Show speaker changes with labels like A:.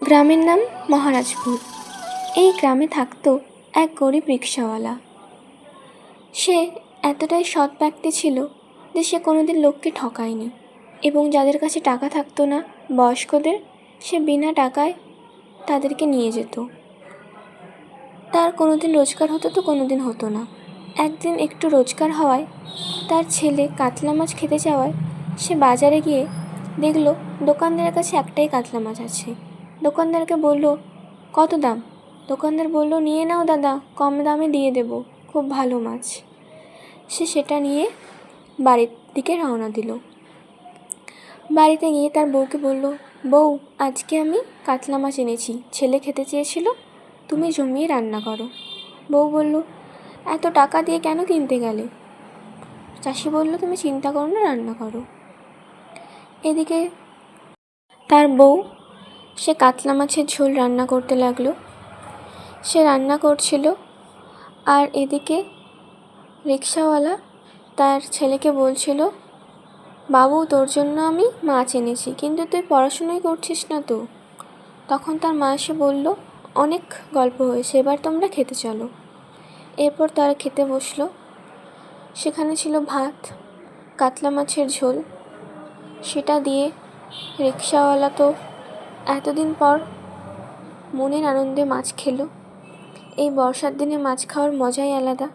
A: গ্রামের নাম মহারাজপুর। এই গ্রামে থাকতো এক গরিব রিক্সাওয়ালা। সে এতটাই সৎ ব্যক্তি ছিল যে সে কোনোদিন লোককে ঠকায়নি এবং যাদের কাছে টাকা থাকতো না, বয়স্কদের, সে বিনা টাকায় তাদেরকে নিয়ে যেত। তার কোনোদিন রোজগার হতো তো কোনোদিন হতো না। একদিন একটু রোজগার হওয়ায় তার ছেলে কাতলা মাছ খেতে চাওয়ায় সে বাজারে গিয়ে দেখল দোকানদারের কাছে একটাই কাতলা মাছ আছে। দোকানদারকে বলল, কত দাম? দোকানদার বলল, নিয়ে নাও দাদা, কম দামে দিয়ে দেবো, খুব ভালো মাছ। সে সেটা নিয়ে বাড়ির দিকে রওনা দিল। বাড়িতে গিয়ে তার বউকে বলল, বউ, আজকে আমি কাতলা মাছ এনেছি, ছেলে খেতে চেয়েছিল, তুমি জমিয়ে রান্না করো। বউ বলল, এত টাকা দিয়ে কেন কিনতে গেলে? চাষি বলল, তুমি চিন্তা করো না, রান্না করো। এদিকে তার বউ সে কাতলা মাছের ঝোল রান্না করতে লাগল। সে রান্না করছিল আর এদিকে রিক্সাওয়ালা তার ছেলেকে বলছিল, বাবু, তোর জন্য আমি মাছ এনেছি, কিন্তু তুই পড়াশুনোই করছিস না তো? তখন তার মা এসে বলল, অনেক গল্প হয়েছে, এবার তোমরা খেতে চলো। এরপর তারা খেতে বসল। সেখানে ছিল ভাত, কাতলা মাছের ঝোল। সেটা দিয়ে রিক্সাওয়ালা তো এতদিন পর মনের আনন্দে মাছ খেলো। এই বর্ষার দিনে মাছ খাওয়ার মজাই আলাদা।